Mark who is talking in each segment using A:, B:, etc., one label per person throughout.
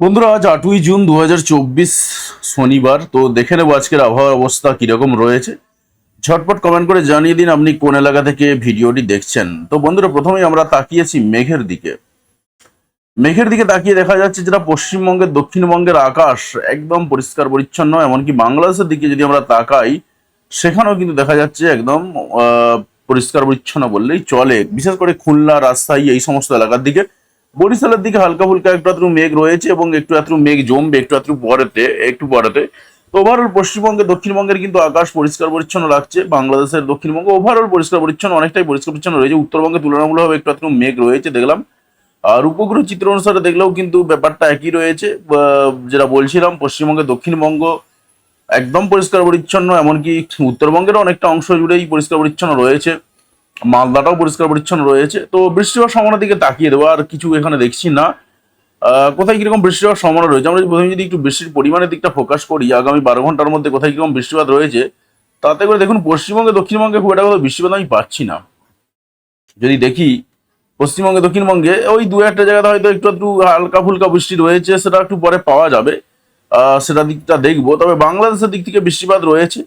A: বন্ধুরা, আজ আটই জুন দু হাজার চব্বিশ শনিবার, তো দেখে নেব আজকের আবহাওয়ার অবস্থা কীরকম রয়েছে। ঝটপট কমেন্ট করে জানিয়ে দিন আপনি কোন এলাকা থেকে ভিডিওটি দেখছেন। তো বন্ধুরা, প্রথমেই আমরা তাকিয়েছি মেঘের দিকে। মেঘের দিকে তাকিয়ে দেখা যাচ্ছে যেটা পশ্চিমবঙ্গের, দক্ষিণবঙ্গের আকাশ একদম পরিষ্কার পরিচ্ছন্ন, এমনকি বাংলাদেশের দিকে যদি আমরা তাকাই, সেখানেও কিন্তু দেখা যাচ্ছে একদম পরিষ্কার পরিচ্ছন্ন বললেই চলে। বিশেষ করে খুলনা, রাজশাহী এই সমস্ত এলাকার দিকে। বরিশালের দিকে হালকা ফুলকা একটু আত্রু মেঘ রয়েছে এবং একটু আত্রু মেঘ জমবে, একটু আত্রু পরেতে একটু পরেতে তো ওভারঅল পশ্চিমবঙ্গে, দক্ষিণবঙ্গের কিন্তু আকাশ পরিষ্কার পরিচ্ছন্ন লাগছে। বাংলাদেশের দক্ষিণবঙ্গ ওভারঅল পরিষ্কার পরিচ্ছন্ন, অনেকটাই পরিষ্কার পরিচ্ছন্ন রয়েছে। উত্তরবঙ্গে তুলনামূলকভাবে একটু আত্রু মেঘ রয়েছে দেখলাম। আর উপগ্রহ চিত্র অনুসারে দেখলেও কিন্তু ব্যাপারটা একই রয়েছে। যেটা বলছিলাম, পশ্চিমবঙ্গে দক্ষিণবঙ্গ একদম পরিষ্কার পরিচ্ছন্ন, এমনকি উত্তরবঙ্গেরও অনেকটা অংশ জুড়েই পরিষ্কার পরিচ্ছন্ন রয়েছে। মালদাটাও পরিষ্কার পরিচ্ছন্ন রয়েছে। তো বৃষ্টি হওয়ার সম্ভাবনার দিকে তাকিয়ে দেবো, আর কিছু এখানে দেখছি না। কোথায় কীরকম বৃষ্টি হওয়ার সম্ভাবনা রয়েছে? আমরা প্রথমে যদি একটু বৃষ্টির পরিমাণের দিকটা ফোকাস করি, আগামী বারো ঘণ্টার মধ্যে কোথায় কীরকম বৃষ্টিপাত রয়েছে, তাতে করে দেখুন পশ্চিমবঙ্গে, দক্ষিণবঙ্গে খুব একটা কোথাও বৃষ্টিপাত আমি পাচ্ছি না। যদি দেখি পশ্চিমবঙ্গে, দক্ষিণবঙ্গে, ওই দু একটা জায়গাতে হয়তো একটু একটু হালকা ফুলকা বৃষ্টি রয়েছে, সেটা একটু পরে পাওয়া যাবে। সেটা দিকটা দেখব। তবে বাংলাদেশের দিক থেকে বৃষ্টিপাত রয়েছে।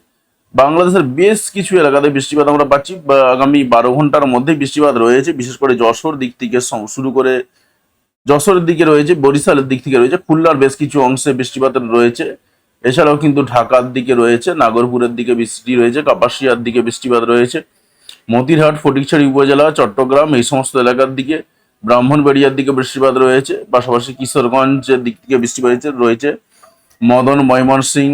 A: বাংলাদেশের বেশ কিছু এলাকাতে বৃষ্টিপাত আমরা পাচ্ছি। আগামী বারো ঘণ্টার মধ্যে বৃষ্টিপাত রয়েছে, বিশেষ করে যশোর দিক থেকে শুরু করে যশোরের দিকে রয়েছে, বরিশালের দিক থেকে রয়েছে, খুলনার বেশ কিছু অংশে বৃষ্টিপাত রয়েছে। এছাড়াও কিন্তু ঢাকার দিকে রয়েছে, নাগরপুরের দিকে বৃষ্টি রয়েছে, কাপাসিয়ার দিকে বৃষ্টিপাত রয়েছে। মতিরহাট, ফটিকছড়ি উপজেলা, চট্টগ্রাম, এই সমস্ত এলাকার দিকে, ব্রাহ্মণবাড়িয়ার দিকে বৃষ্টিপাত রয়েছে। পাশাপাশি কিশোরগঞ্জের দিক থেকে বৃষ্টিপাত রয়েছে। মদন ময়মনসিং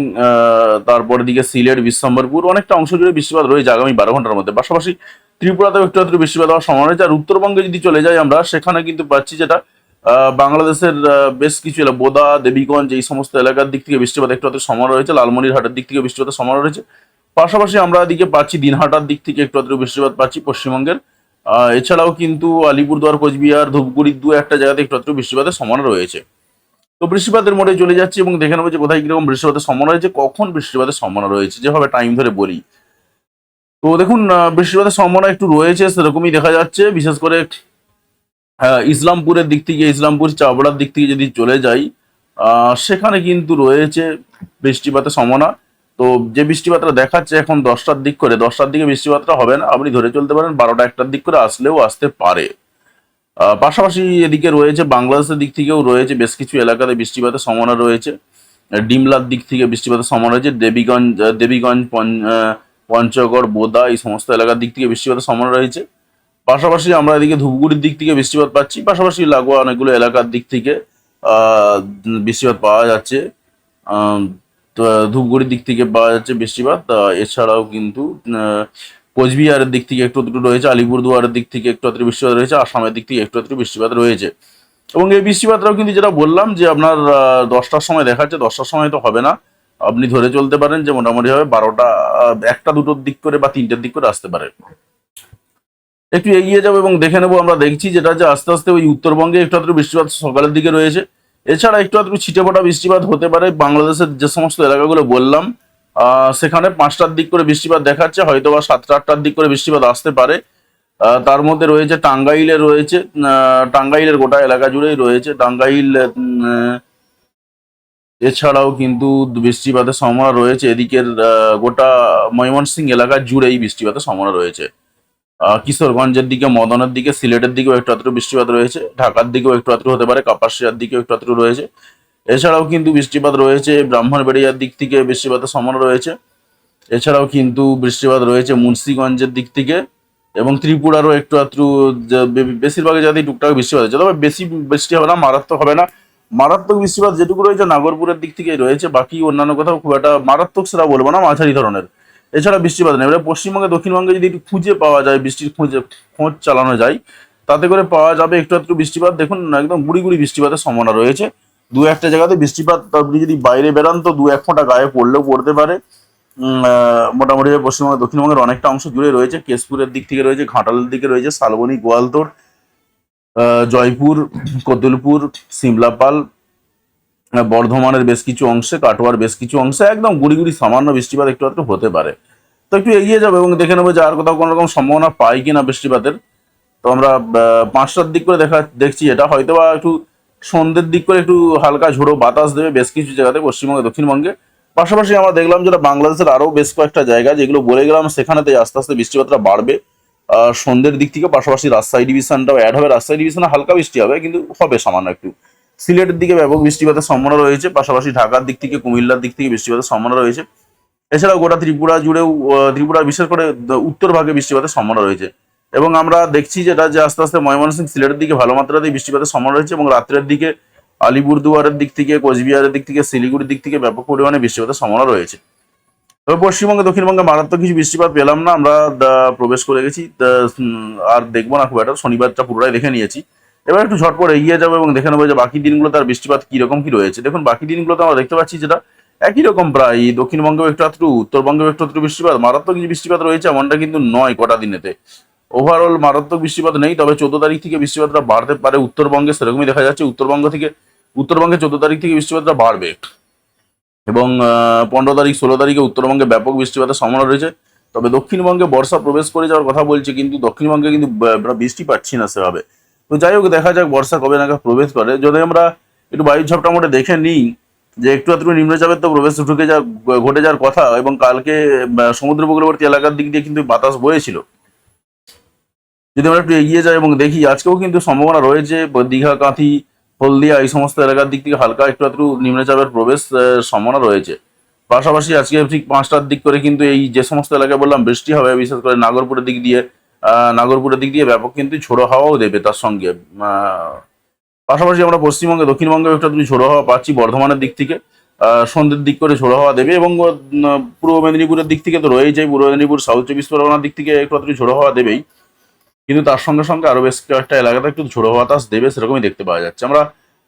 A: তারপর দিকে সিলেট, বিশ্বম্বরপুর, অনেকটা অংশ জুড়ে বৃষ্টিপাত রয়েছে আগামী বারো ঘণ্টার মধ্যে। পাশাপাশি ত্রিপুরাতেও একটু একটু বৃষ্টিপাত হওয়ার সম্ভাবনা রয়েছে। আর উত্তরবঙ্গে যদি চলে যাই আমরা, সেখানে কিন্তু পাচ্ছি যেটা বাংলাদেশের বেশ কিছু এলাকা, বোদা, দেবীগঞ্জ, এই সমস্ত এলাকার দিক থেকে বৃষ্টিপাত একটু একটু সম্ভাবনা রয়েছে। লালমনিরহাটের দিক থেকে বৃষ্টিপাতের সম্ভাবনা রয়েছে। পাশাপাশি আমরা এদিকে পাচ্ছি দিনহাটার দিক থেকে একটু একটু বৃষ্টিপাত পাচ্ছি পশ্চিমবঙ্গের। এছাড়াও কিন্তু আলিপুরদুয়ার, কোচবিহার ধূপগুড়ির দু একটা জায়গাতে একটু একটু বৃষ্টিপাতের সম্ভাবনা রয়েছে। তো বৃষ্টিপাতের মোড়ে চলে যাচ্ছি এবং দেখে নেব যে কোথায় কীরকম বৃষ্টিপাতের সম্ভাবনা রয়েছে, কখন বৃষ্টিপাতের সম্ভাবনা রয়েছে, যেভাবে টাইম ধরে বলি। তো দেখুন বৃষ্টিপাতের সম্ভাবনা একটু রয়েছে, সেরকমই দেখা যাচ্ছে। বিশেষ করে ইসলামপুরের দিক থেকে, ইসলামপুর চাবড়ার দিক থেকে যদি চলে যাই সেখানে কিন্তু রয়েছে বৃষ্টিপাতের সম্ভাবনা তো যে বৃষ্টিপাতটা দেখাচ্ছে এখন দশটার দিক করে, দশটার দিকে বৃষ্টিপাতটা হবে না। আপনি ধরে চলতে পারেন, বারোটা একটার দিক করে আসলেও আসতে পারে। পাশাপাশি এদিকে রয়েছে, বাংলাদেশের দিক থেকেও রয়েছে বেশ কিছু এলাকাতে বৃষ্টিপাতের সম্ভাবনা রয়েছে। ডিমলার দিক থেকে বৃষ্টিপাতের সম্ভাবনা রয়েছে, দেবীগঞ্জ দেবীগঞ্জ পঞ্চগড়, বোদা এই সমস্ত এলাকার দিক থেকে বৃষ্টিপাতের সম্ভাবনা রয়েছে। পাশাপাশি আমরা এদিকে ধূপগুড়ির দিক থেকে বৃষ্টিপাত পাচ্ছি, পাশাপাশি লাগোয়া অনেকগুলো এলাকার দিক থেকে বৃষ্টিপাত পাওয়া যাচ্ছে। ধূপগুড়ির দিক থেকে পাওয়া যাচ্ছে বৃষ্টিপাত এছাড়াও কিন্তু কোচবিহারের দিক থেকে একটু দুটো রয়েছে, আলিপুরদুয়ারের দিক থেকে একটু আত্রি বৃষ্টিপাত রয়েছে, আসামের দিক থেকে একটু আত্রি বৃষ্টিপাত রয়েছে। এবং এই বৃষ্টিপাতটাও কিন্তু যেটা বললাম যে, আপনার দশটার সময় দেখাচ্ছে দশটার সময় তো হবে না। আপনি ধরে চলতে পারেন যে মোটামুটি ভাবে বারোটা একটা দুটোর দিক করে বা তিনটের দিক করে আসতে পারে। একটু এগিয়ে যাব এবং দেখে নেব, আমরা দেখছি যেটা যে আস্তে আস্তে ওই উত্তরবঙ্গে একটু বৃষ্টিপাত সকালের দিকে রয়েছে। এছাড়া একটু আধটু ছিটেফোঁটা বৃষ্টিপাত হতে পারে। বাংলাদেশের যে সমস্ত এলাকাগুলো বললাম সেখানে পাঁচটার দিক করে বৃষ্টিপাত দেখাচ্ছে হয়তো বা সাতটা আটটার দিক করে বৃষ্টিপাত আসতে পারে। তার মধ্যে রয়েছে টাঙ্গাইলে রয়েছে টাঙ্গাইলের গোটা এলাকা জুড়েই রয়েছে। টাঙ্গাইল এছাড়াও কিন্তু বৃষ্টিপাতের সম্ভাবনা রয়েছে। এদিকের গোটা ময়মনসিং এলাকা জুড়েই বৃষ্টিপাতের সম্ভাবনা রয়েছে। কিশোরগঞ্জের দিকে, মদনের দিকে, সিলেটের দিকেও একটু আত্র বৃষ্টিপাত রয়েছে, ঢাকার দিকেও একটু আত্র হতে পারে, কাপাসিয়ার দিকেও একটু আত্র রয়েছে। এছাড়াও কিন্তু বৃষ্টিপাত রয়েছে, ব্রাহ্মণবাড়িয়ার দিক থেকে বৃষ্টিপাতের সম্ভাবনা রয়েছে। এছাড়াও কিন্তু বৃষ্টিপাত রয়েছে মুন্সিগঞ্জের দিক থেকে এবং ত্রিপুরারও একটু আত্রু যে- বে- বেশিরভাগই যাতে টুকটাক বৃষ্টিপাত হচ্ছে। তবে বেশি বৃষ্টি হবে না, মারাত্মক হবে না। মারাত্মক বৃষ্টিপাত যেটুকু রয়েছে, নাগরপুরের দিক থেকে রয়েছে। বাকি অন্যান্য কোথাও খুব একটা মারাত্মক সেটা বলব না, মাঝারি ধরনের। এছাড়া বৃষ্টিপাত নেই। এবার পশ্চিমবঙ্গে, দক্ষিণবঙ্গে যদি একটু খুঁজে পাওয়া যায়, বৃষ্টির খুঁজে, খোঁজ চালানো যায়, তাতে করে পাওয়া যাবে একটু একটু বৃষ্টিপাত। দেখুন, একদম গুড়ি গুড়ি বৃষ্টিপাতের সম্ভাবনা রয়েছে। দু একটা জায়গাতে বৃষ্টিপাত আপনি যদি বাইরে বেরান, তো দু এক ফোঁটা গায়ে পড়লেও পড়তে পারে। মোটামুটি পশ্চিমবঙ্গ, দক্ষিণবঙ্গের অনেকটা অংশ জুড়ে রয়েছে। কেশপুরের দিক থেকে রয়েছে, ঘাটালের দিকে রয়েছে, শালবনী, গোয়ালতোড় জয়পুর কতুলপুর সিমলাপাল বর্ধমানের বেশ কিছু অংশে, কাটোয়ার বেশ কিছু অংশে, একদম গুড়ি গুড়ি সামান্য বৃষ্টিপাত একটু একটু হতে পারে। তো একটু এগিয়ে যাবে এবং দেখে নেব যে আর কোথাও কোনো রকম সম্ভাবনা পাই কিনা বৃষ্টিপাতের। তো আমরা পাঁচটার দিক করে দেখা, দেখছি এটা হয়তো বা একটু সন্ধ্যের দিক করে একটু হালকা ঝোড়ো বাতাস দেবে বেশ কিছু জায়গাতে, পশ্চিমবঙ্গে, দক্ষিণবঙ্গে। পাশাপাশি আমরা দেখলাম যেটা বাংলাদেশের আরও বেশ কয়েকটা জায়গা, যেগুলো বলে গেলাম সেখানেতে আস্তে আস্তে বৃষ্টিপাতটা বাড়বে। সন্ধ্যের দিক থেকে পাশাপাশি রাজশাহী ডিভিশনটাও অ্যাড হবে। রাজশাহী ডিভিশনে হালকা বৃষ্টি হবে, কিন্তু হবে সামান্য একটু। সিলেটের দিকে ব্যাপক বৃষ্টিপাতের সম্ভাবনা রয়েছে, পাশাপাশি ঢাকার দিক থেকে, কুমিল্লার দিক থেকে বৃষ্টিপাতের সম্ভাবনা রয়েছে। এছাড়াও গোটা ত্রিপুরা জুড়েও ত্রিপুরা বিশেষ করে উত্তর ভাগে বৃষ্টিপাতের সম্ভাবনা রয়েছে। এবং আমরা দেখছি যেটা যে আস্তে আস্তে ময়মনসিং সিলেটের দিকে ভালো মাত্রাতেই বৃষ্টিপাতের সম্ভাবনা রয়েছে এবং রাত্রের দিকে আলিপুরদুয়ারের দিক থেকে, কোচবিহারের দিক থেকে, শিলিগুড়ির দিক থেকে ব্যাপক পরিমাণে বৃষ্টিপাতের সম্ভাবনা রয়েছে। তবে পশ্চিমবঙ্গে, দক্ষিণবঙ্গে মারাত্মক কিছু বৃষ্টিপাত পেলাম না, আমরা প্রবেশ করে গেছি আর দেখব না খুব একটা, শনিবারটা পুরোটাই দেখে নিয়েছি। এবার একটু ঝটপট এগিয়ে যাব এবং দেখে নেব যে বাকি দিনগুলো তার বৃষ্টিপাত কীরকম কি রয়েছে। দেখুন, বাকি দিনগুলোতে আমরা দেখতে পাচ্ছি যেটা একই রকম প্রায়। দক্ষিণবঙ্গেও একটু আত্রু উত্তরবঙ্গেও একটু আত্রু বৃষ্টিপাত, মারাত্মক কিছু বৃষ্টিপাত রয়েছে এমনটা কিন্তু নয় কটা দিনেতে। ওভারঅল মারাত্মক বৃষ্টিপাত নেই, তবে চোদ্দ তারিখ থেকে বৃষ্টিপাতটা বাড়তে পারে উত্তরবঙ্গে, সেরকমই দেখা যাচ্ছে উত্তরবঙ্গ থেকে, উত্তরবঙ্গে চোদ্দ তারিখ থেকে বৃষ্টিপাতটা বাড়বে। এবং পনেরো তারিখ, ষোলো তারিখে উত্তরবঙ্গে ব্যাপক বৃষ্টিপাতের সম্ভাবনা রয়েছে। তবে দক্ষিণবঙ্গে বর্ষা প্রবেশ করে যাওয়ার কথা বলছে, কিন্তু দক্ষিণবঙ্গে কিন্তু বৃষ্টি পাচ্ছি না সেভাবে। তো যাই হোক, দেখা যাক, বর্ষা কবে নাগাদ প্রবেশ করে। যদি আমরা একটু বায়ুর ঝাপটা মোটে দেখে নিই, যে একটু একটু নিম্নচাপের তো প্রবেশ ঢুকে যা, ঘটে যাওয়ার কথা, এবং কালকে সমুদ্র উপকূলবর্তী এলাকার দিক দিয়ে কিন্তু বাতাস বয়েছিল। যদি আমরা একটু এগিয়ে যাই এবং দেখি, আজকেও কিন্তু সম্ভাবনা রয়েছে দীঘা, কাঁথি, হলদিয়া, এই সমস্ত এলাকার দিক থেকে হালকা একটু একটু নিম্নচাপের প্রবেশ সম্ভাবনা রয়েছে। পাশাপাশি আজকে ঠিক পাঁচটার দিক করে কিন্তু এই যে সমস্ত এলাকায় বললাম, বৃষ্টি হবে, বিশেষ করে নাগরপুরের দিক দিয়ে। নাগরপুরের দিক দিয়ে ব্যাপক কিন্তু ঝোড়ো হাওয়াও দেবে তার সঙ্গে। পাশাপাশি আমরা পশ্চিমবঙ্গে দক্ষিণবঙ্গে একটু তুমি ঝোড়ো হাওয়া পাচ্ছি, বর্ধমানের দিক থেকে। সন্ধ্যের দিক করে ঝোড়ো হাওয়া দেবে এবং পূর্ব মেদিনীপুরের দিক থেকে তো রয়েছে পূর্ব মেদিনীপুর সাউথ চব্বিশ পরগনার দিক থেকে একটু একটু ঝোড়ো হাওয়া দেবেই। কিন্তু তার সঙ্গে সঙ্গে আরও বেশ কয়েকটা এলাকাতে একটু ঝোড়ো বাতাস দেবে, সেরকমই দেখতে পাওয়া যাচ্ছে। আমরা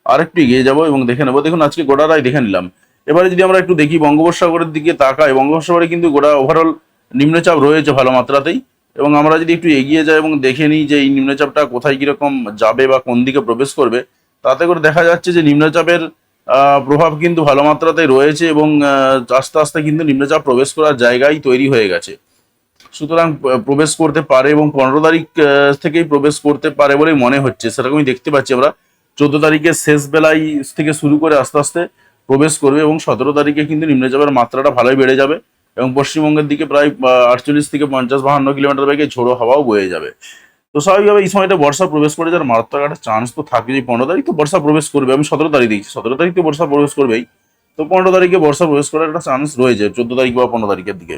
A: আরেকটু এগিয়ে যাব এবং দেখে নেব। দেখুন, আজকে গোটাটাই দেখে নিলাম। এবারে যদি আমরা একটু দেখি বঙ্গোপসাগরের দিকে তাকাই, বঙ্গোপসাগরে কিন্তু গোটা ওভারঅল নিম্নচাপ রয়েছে ভালো মাত্রাতেই। এবং আমরা যদি একটু এগিয়ে যাই এবং দেখে নিই যে এই নিম্নচাপটা কোথায় কীরকম যাবে বা কোন দিকে প্রবেশ করবে, তাতে করে দেখা যাচ্ছে যে নিম্নচাপের প্রভাব কিন্তু ভালো মাত্রাতেই রয়েছে এবং আস্তে আস্তে কিন্তু নিম্নচাপ প্রবেশ করার জায়গায় তৈরি হয়ে গেছে। সুতরাং প্রবেশ করতে পারে এবং পনেরো তারিখ থেকেই প্রবেশ করতে পারে বলেই মনে হচ্ছে। সেরকমই দেখতে পাচ্ছি আমরা। চোদ্দ তারিখের শেষ বেলায় থেকে শুরু করে আস্তে আস্তে প্রবেশ করবে এবং সতেরো তারিখে কিন্তু নিম্নচাপের মাত্রাটা ভালোই বেড়ে যাবে। এবং পশ্চিমবঙ্গের দিকে প্রায় আটচল্লিশ থেকে পঞ্চাশ বাহান্ন কিলোমিটার বেগে ঝোড়ো হাওয়াও বয়ে যাবে। তো স্বাভাবিকভাবে এই সময়টা বর্ষা প্রবেশ করে যার মারাত্মক একটা চান্স তো থাকে যে পনেরো তারিখ তো বর্ষা প্রবেশ করবে। আমি সতেরো তারিখ দিচ্ছি সতেরো তারিখ তো বর্ষা প্রবেশ করবেই। তো পনেরো তারিখে বর্ষা প্রবেশ করার একটা চান্স রয়েছে। চোদ্দ তারিখ বা পনেরো তারিখের দিকে।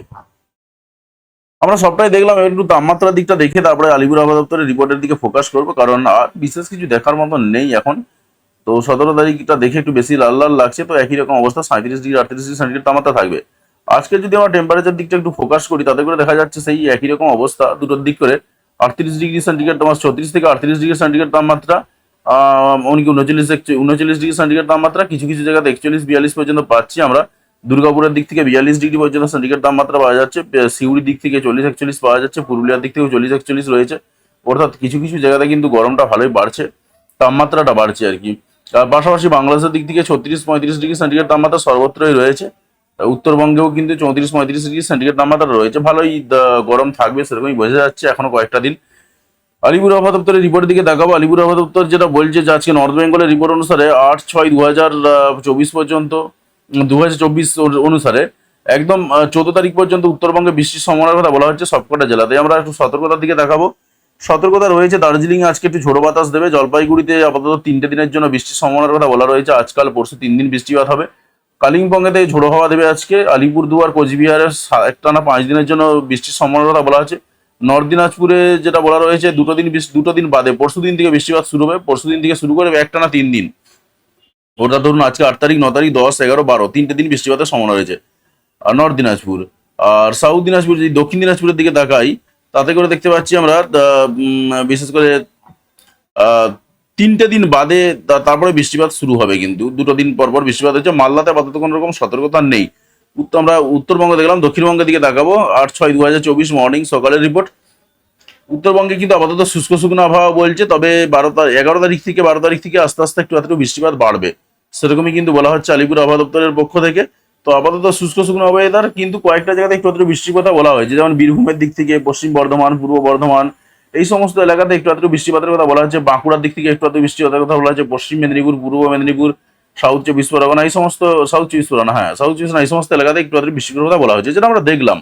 A: আমরা সবটাই দেখলাম। একটু তাপমাত্রার দিকটা দেখে তারপরে আলিপুর আবহাওয়া দপ্তরের রিপোর্টের দিকে ফোকাস করব। কারণ আর বিশেষ কিছু দেখার মতো নেই এখন। তো সতেরো তারিখটা দেখে একটু বেশি লাল লাল লাগছে। তো একই রকম অবস্থা। সাঁত্রিশ ডিগ্রি, আটত্রিশ ডিগ্রি সেন্টিগ্রেড তাপমাত্রা থাকবে। আজকে যদি আমরা টেম্পারেচার দিকটা একটু ফোকাস করি, তাতে করে দেখা যাচ্ছে সেই একই রকম অবস্থা দুটোর দিক করে। আটত্রিশ ডিগ্রি সেন্টিগ্রেড তোমার ছত্রিশ থেকে আটত্রিশ ডিগ্রি সেন্টিগ্রেড তাপমাত্রা এমনকি উনচল্লিশ উনচল্লিশ ডিগ্রি সেন্টিগ্রেড তাপমাত্রা, কিছু কিছু জায়গাতে একচল্লিশ বিয়াল্লিশ পর্যন্ত পাচ্ছি আমরা। দুর্গাপুরের দিক থেকে বিয়াল্লিশ ডিগ্রি পর্যন্ত সেন্টিগ্রেড তাপমাত্রা পাওয়া যাচ্ছে সিউড়ির দিক থেকে চল্লিশ একচল্লিশ পাওয়া যাচ্ছে, পুরুলিয়ার দিক থেকে চল্লিশ একচল্লিশ রয়েছে। অর্থাৎ কিছু কিছু জায়গাতে কিন্তু গরমটা ভালোই বাড়ছে, তাপমাত্রাটা বাড়ছে আর কি। পাশাপাশি বাংলাদেশের দিক থেকে ছত্রিশ পঁয়ত্রিশ ডিগ্রি সেন্টিগ্রেড তাপমাত্রা সর্বত্রই রয়েছে। উত্তরবঙ্গেও কিন্তু চৌত্রিশ পঁয়ত্রিশ ডিগ্রি সেন্টিগ্রেড তাপমাত্রা রয়েছে। ভালোই গরম থাকবে, সেরকমই বোঝা যাচ্ছে এখনও কয়েকটা দিন। আলিপুর আবহাওয়া দপ্তরের রিপোর্টের দিকে দেখাবো। আলিপুর আবহাওয়া দপ্তর যেটা বলছে যে আজকে নর্থ বেঙ্গলের রিপোর্ট অনুসারে আট ছয় দু হাজার চব্বিশ পর্যন্ত দু হাজার চব্বিশ অনুসারে একদম চোদ্দ তারিখ পর্যন্ত উত্তরবঙ্গে বৃষ্টির সম্ভাবনার কথা বলা হচ্ছে সবকটা জেলাতে। আমরা একটু সতর্কতার দিকে দেখাবো। সতর্কতা রয়েছে, দার্জিলিং আজকে একটু ঝোড়ো বাতাস দেবে। জলপাইগুড়িতে আপাতত তিনটে দিনের জন্য বৃষ্টির সম্ভাবনার কথা বলা রয়েছে। আজকাল পরশু তিন দিন বৃষ্টিপাত হবে। কালিম্পংয়েতে ঝোড়ো হাওয়া দেবে আজকে। আলিপুরদুয়ার, কোচবিহারের একটানা পাঁচ দিনের জন্য বৃষ্টির সম্ভাবনার কথা বলা আছে। নর্থ দিনাজপুরে যেটা বলা রয়েছে, দুটো দিন দুটো দিন বাদে পরশু দিন থেকে বৃষ্টিপাত শুরু হবে। পরশু দিন থেকে শুরু করে একটানা তিন দিন। ওটা ধরুন আজকে আট তারিখ, ন তারিখ, দশ, এগারো, বারো, তিনটে দিন বৃষ্টিপাতের সম্ভাবনা রয়েছে। আর নর্থ দিনাজপুর। আর সাউথ দিনাজপুর, যদি দক্ষিণ দিনাজপুরের দিকে তাকাই, তাতে করে দেখতে পাচ্ছি আমরা বিশেষ করে তিনটে দিন বাদে তারপরে বৃষ্টিপাত শুরু হবে কিন্তু। দুটো দিন পর পর বৃষ্টিপাত হচ্ছে। মালদাতে আপাতত কোনো রকম সতর্কতা নেই। উত্তর আমরা উত্তরবঙ্গ দেখলাম, দক্ষিণবঙ্গের দিকে তাকাবো আট ছয় দু হাজার চব্বিশ মর্নিং সকালের রিপোর্ট উত্তরবঙ্গে কিন্তু আপাতত শুষ্ক শুকনো আবহাওয়া বলছে, তবে বারো তারিখ এগারো তারিখ থেকে বারো তারিখ থেকে আস্তে আস্তে একটু একটু বৃষ্টিপাত বাড়বে। সেরকমই কিন্তু বলা হচ্ছে আলিপুর আবহাওয়া দপ্তরের পক্ষ থেকে। তো আপাতত শুষ্ক শুকনো ওয়েদার কিন্তু কয়েকটা জায়গাতে একটু একটু বৃষ্টির কথা বলা হয়েছে। যেমন বীরভূমের দিক থেকে পশ্চিম বর্ধমান, পূর্ব বর্ধমান এই সমস্ত এলাকাতে একটু আধটু বৃষ্টিপাতের কথা বলা হচ্ছে বাঁকুড়ার দিক থেকে একটু আধটু বৃষ্টিপাতের কথা বলা হচ্ছে পশ্চিম মেদিনীপুর পূর্ব মেদিনীপুর সাউথ চব্বিশ পরগনা এই সমস্ত সাউথ চব্বিশ পরগনা হ্যাঁ সাউথ চব্বিশ এই সমস্ত এলাকাতে একটু আধটু বৃষ্টির কথা বলা হয়েছে যেটা আমরা দেখলাম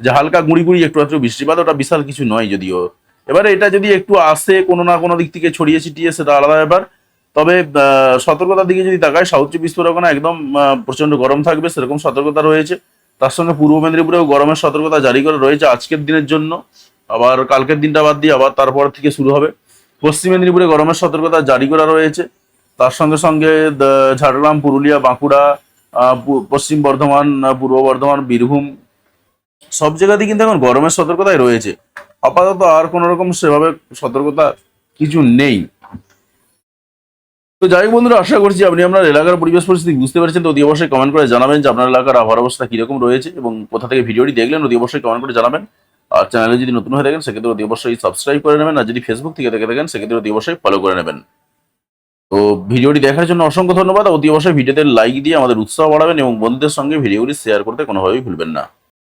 A: যে হালকা গুঁড়ি গুঁড়ি একটু আধটু বৃষ্টিপাত ওটা বিশাল কিছু নয় যদিও। এবারে এটা যদি একটু আসে কোনো না কোনো দিক থেকে ছড়িয়ে ছিটিয়ে সেটা আলাদা ব্যাপার। তবে সতর্কতার দিকে যদি তাকায় সাউথ চব্বিশ পরগনা একদম আহ, প্রচণ্ড গরম থাকবে সেরকম সতর্কতা রয়েছে। তার সঙ্গে পূর্ব মেদিনীপুরেও গরমের সতর্কতা জারি করে রয়েছে আজকের দিনের জন্য। আবার কালকের দিনটা বাদ দিয়ে আবার তারপর থেকে শুরু হবে। পশ্চিম মেদিনীপুরে গরমের সতর্কতা জারি করা রয়েছে। তার সঙ্গে সঙ্গে ঝাড়গ্রাম, পুরুলিয়া, বাঁকুড়া পশ্চিম বর্ধমান পূর্ব বর্ধমান, বীরভূম সব জায়গাতেই কিন্তু এখন গরমের সতর্কতাই রয়েছে। আপাতত আর কোনো রকম সেভাবে সতর্কতা কিছু নেই। তো যাই বন্ধুরা, আশা করছি আপনি আপনার এলাকার পরিবেশ পরিস্থিতি বুঝতে পারছেন। তো অতি অবশ্যই কমেন্ট করে জানাবেন যে আপনার এলাকার আবহাওয়ার অবস্থা কীরকম রয়েছে এবং কোথা থেকে ভিডিওটি দেখলেন, অতি অবশ্যই কমেন্ট করে জানাবেন। আর চ্যানেলে যদি নতুন হয়ে থাকেন, সেক্ষেত্রে অতি অবশ্যই সাবস্ক্রাইব করে নেবেন। আর যদি ফেসবুক থেকে দেখে থাকেন, সেক্ষেত্রে অতি অবশ্যই ফলো করে নেবেন। তো ভিডিওটি দেখার জন্য অসংখ্য ধন্যবাদ। অতি অবশ্যই ভিডিওতে লাইক দিয়ে আমাদের উৎসাহ বাড়াবেন এবং বন্ধুদের সঙ্গে ভিডিওগুলি শেয়ার করতে কোনোভাবেই ভুলবেন না।